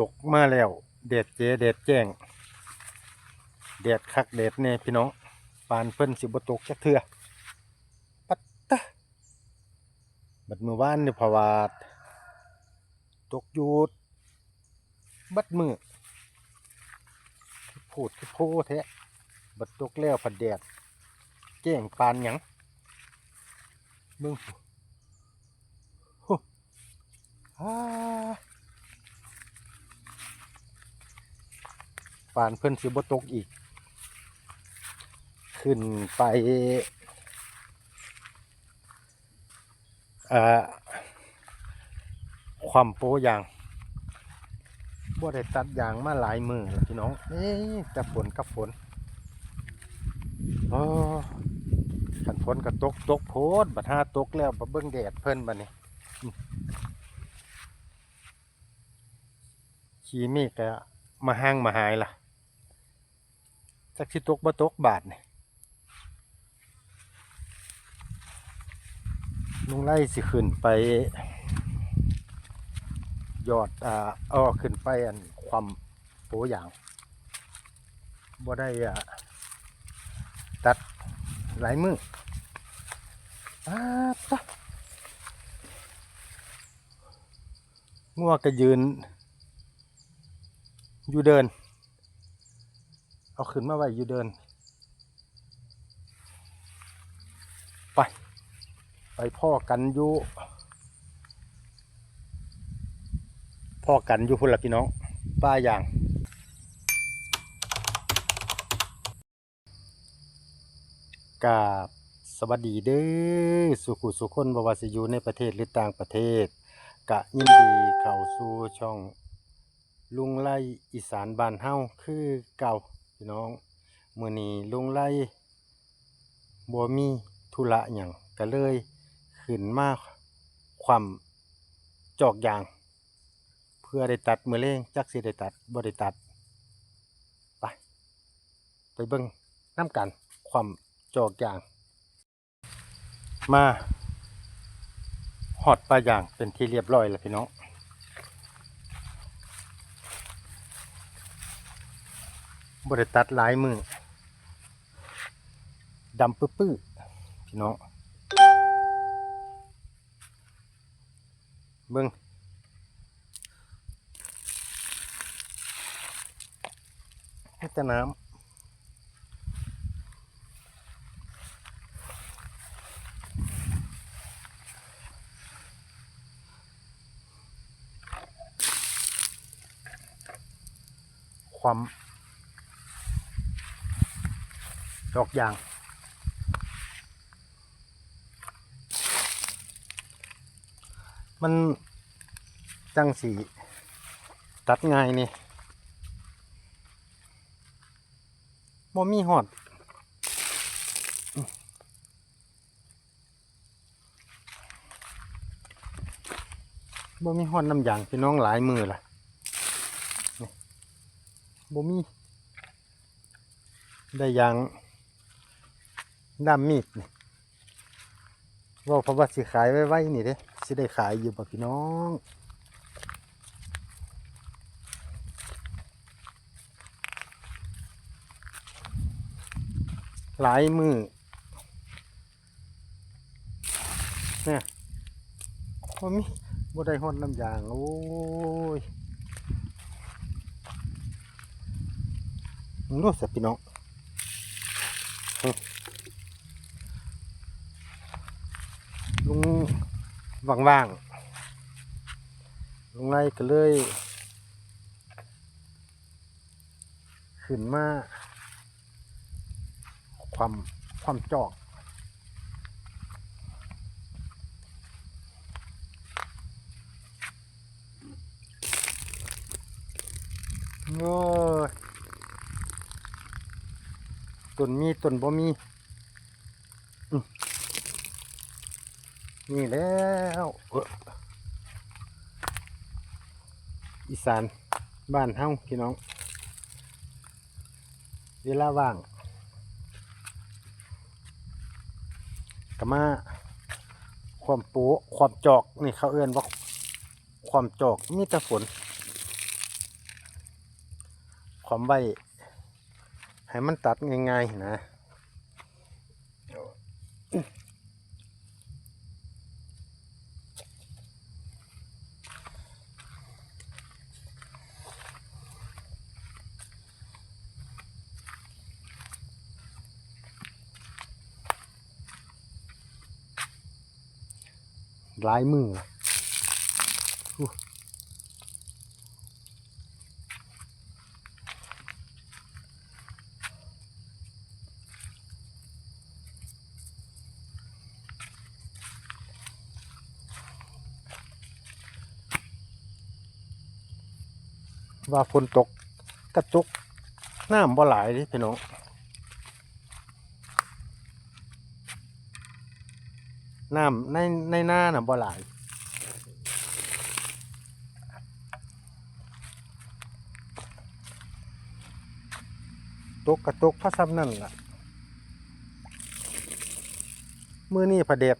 ตกมาแล้วเด็ดเจเด็ดแจ้งเด็ดคักเด็ดแน่พี่น้องปานเพิ่นสิบตกจักเทื่อปัตตะบัดมือวานนี่พราวาตกยู่บัดมือพูดคือโพแท้บัดตกแล้วผัดแดดแจ้งปานหยังเบิ่งผู้โหอ่า ปานเพิ่อนสิบตกอีก ขึ้นไปความโปยางบ่ได้ตัดยางมาหลายมือแล้วพี่น้องเอ๊ะฝนกับฝนโอ้ขันฝนก็ตกตกโพดบัดห้าตกแล้วบ่เบิ่งแดดเพิ่นบัดนี้อืมขี่มฆก็มาห้างมาหายล่ะ จักสิตกบ่ตกบาทนี่ลุงไล่สิขึ้นไป ยอดอ่าอ้อขึ้นไปอันความโปอย่างบ่ได้อ่าตัดหลายมืออาตะงัวก็ยืน อยู่เดิน เอาขึ้นมาไว้อยู่เดิน ไป ไปพ่อกันอยู่พ่อกันอยู่พุ่นละพี่น้องป้าอย่าง กาบสวัสดีเด้อสุขุสุคนบวาสิอยู่ในประเทศหรือต่างประเทศ กะยินดีเข้าสู่ช่อง ลุงไล่อีสานบ้านเฮาคือเก่า พี่น้องมื้อนี้ลุงไล่บ่มีธุระหยังก็เลยขึ้นมาความจอกยาง เพื่อได้ตัดมือแลงจักสิได้ตัดบ่ได้ตัด ไป ไปเบิ่งน้ำกันความจอกยาง มาหอดปลายางเป็นที่เรียบร้อยแล้วพี่น้อง บริตัดหลายมือดำปื้อๆพี่น้องเบิ้งนี่แต่น้ำความ ดอกยาง มันจังสีตัดง่ายนี่บ่มีหอดบ่มีหอดน้ำยางพี่น้องหลายมือล่ะบ่มีได้ยาง ด้ามมีดนี่ว่าเพราะว่าสิขายไว้ไว้นี่เด้สิได้ขายอยู่บ่พี่น้องหลายมือเนี่ยบ่มีบ่ได้ฮอดน้ำยาง โอ้ยงรู้สึกพี่น้อง ลุงว่างๆลุงไล่ก็เลย ขึ้นมาความความจอกโอ้ยต้นมีต้นบ่มี นี่แล้วอีสานบ้านเฮาพี่น้อง เวลาว่างก็มาความป๊ะความจอกนี่เขาเอื้อนว่าความจอกมีแต่ฝนความไว้ให้มันตัดง่ายๆนะ หลายมือว่าฝนตกกระตุกน้ำบ่หลายเดิพี่น้อง น้ำในในหน้าน่ะบ่หลายตกกระตกพระซ้ำนั่นล่ะมือนี่ผะเด็ด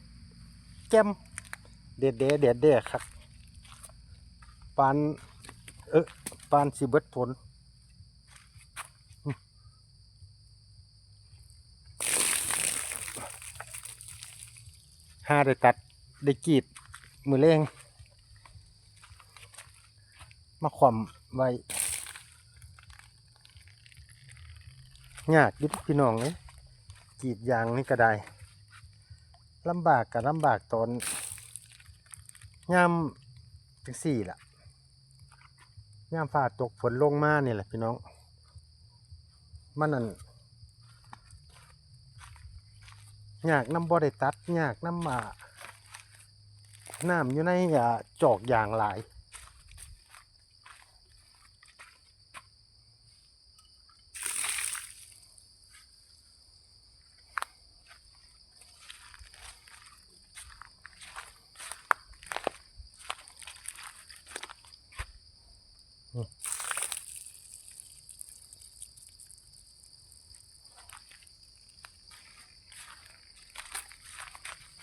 แก้มเด็ดเด็ดเด็ดเด็ดครับปาน เออปานสิเบิดผล ห้าได้ตัดได้กรีดมือเร่งมาขวมไว้ยากยุดพี่น้องเลยกรีดยางนี่ก็ได้ลำบากกับลำบากตอนย่ำจังสี่ล่ะย่ำฝ่าตกฝนลงมาเนี่ยแหละพี่น้อง มันนั่น ยากน้ำบ่ได้ตัดยากน้ำมาน้ำอยู่ในอ่าจอกยางหลาย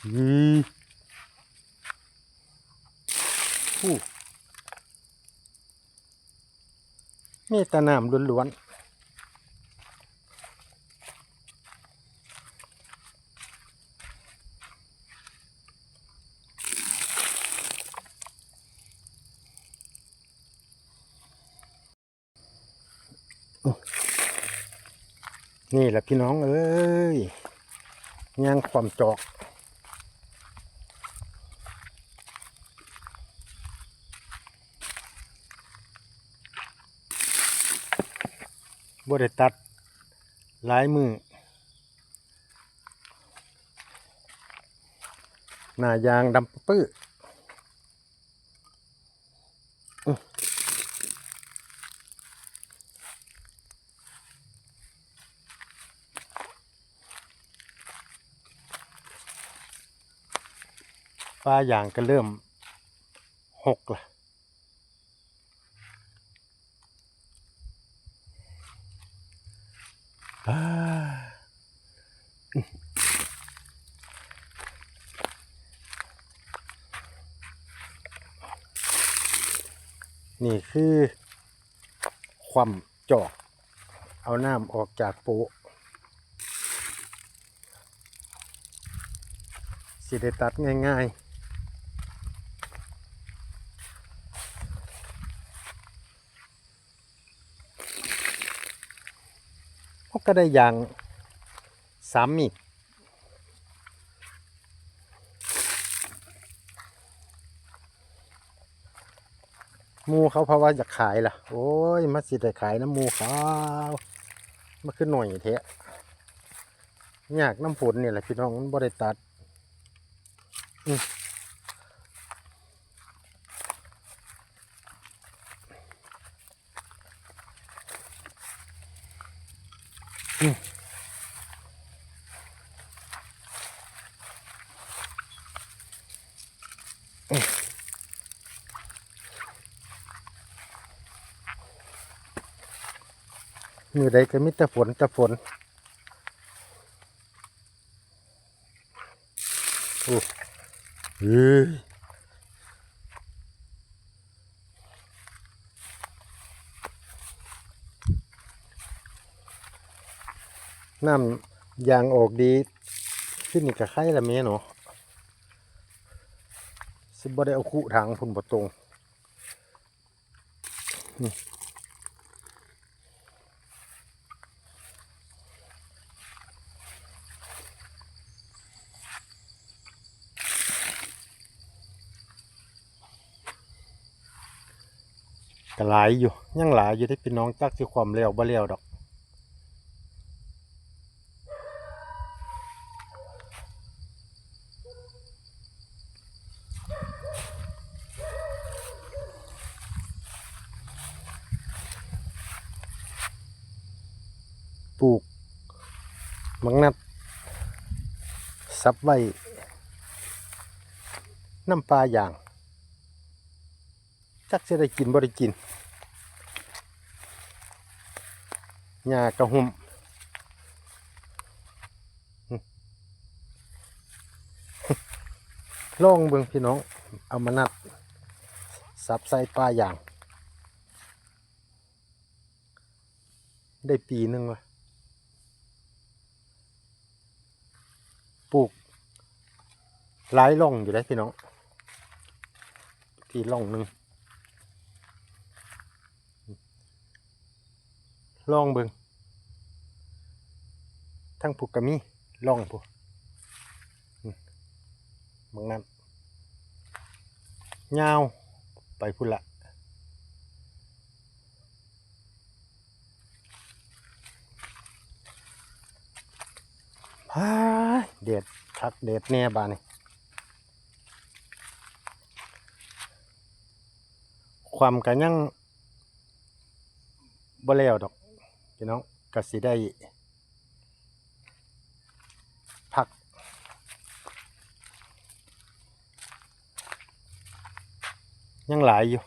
ยีผู้มีแต่น้ำล้วนๆนี่แหละพี่น้องเอ้ยยางความจอก บ่ได้ตัดหลายมือหน้ายางดำปื้ออื้อฟ้ายางก็เริ่มหกละ นี่คือความจอก เอาน้ำออกจากโป๊ะสิได้ตัดง่ายๆก็ได้อย่างสามมีดห มูเขาเพราะว่าอยากขายล่ะ โอ้ยมาสิได้ขายน้ำมูเขามาขึ้นหน่อยเทะยากน้ำฝนเนี่ยแหละพี่น้องมันบ่ได้ตัดอืมอืม มือใดก็มีแต่ฝนแต่ฝนโอ้เฮ้ยน้ำยางออกดีขึ้นนี่ก็ไข่ละแม่เนาะสิบ่ได้เอาคู่ทางพุ่นบ่ตรงนี่ ก็หลายอยู่ยังหลายอยู่ที่พี่น้องจักสิความเร็วบ่เร็วดอกปลูกมังนัดซับไว้น้ำปลาอย่าง จักจะได้กินบ่ได้กินหญ้ากระหุ่มลองเบิ่งพี่น้อง เอามานัดซับใส่ปลาอย่าง ได้ปีหนึงวะปลูกหลายร่องอยู่ได้วพี่น้อง ที่ร่องหนึ่ง ร่องเบิงทั้งผูกกระมีร่องผูกบางนั้นยาว ไปพุ่นละเด็ดคักเด็ดแน่บานี่ความกันยังบ่แล้วดอก พี่น้องก็สิได้พัก ยังหลายอยู่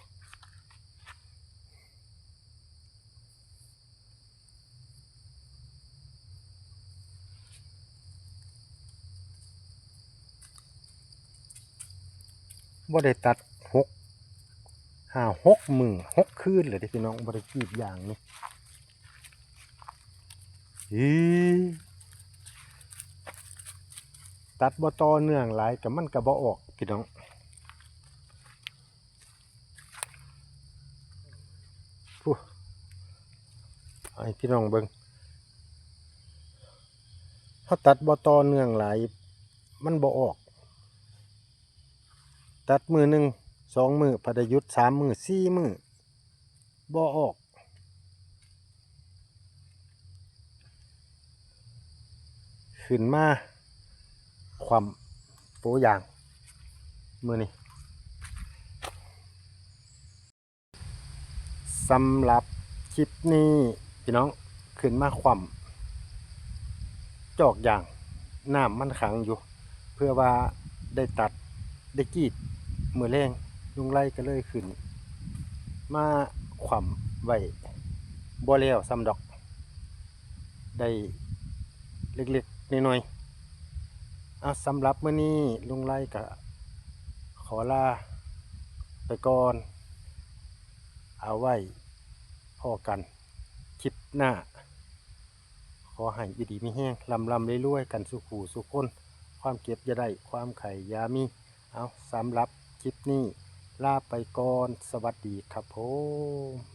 บ่ได้ตัดหกห้าหกมือหกคืนเลยเด้อพี่น้องบ่ได้กรีดอย่างนี่ ตัดบ่ต่อเนื่องหลายก็มันก็บ่ออกพี่น้องผู้ให้พี่น้องเบิ่งถ้าตัดบ่ต่อเนื่องหลาย มันบ่ออก ตัดมือหนึ่งสองมือพดยุทธ์สามมือสี่มือบ่ออก ขึ้นมาความโปอย่างมือนี่สำหรับคลิปนี้พี่น้องขึ้นมาความจอกอย่างน้ำมันขังอยู่ เพื่อว่าได้ตัดได้กรีดมือแรงลุงไล่ก็เลยขึ้น มาขวำไว้บ่แล้วซ้ำดอก ได้เล็กๆ น้อยๆเอาสำหรับเมื้อนี้ลุงไล่ก็ขอลาไปก่อน เอาไว้พอกันคลิปหน้า ขอให้อยู่ดีมีแห้งลำลำเรื่อยๆกันสุขูสุขคน ความเก็บอย่าได้ ความไข่ยามี เอาสำหรับคลิปนี้ลาไปก่อน สวัสดีครับผม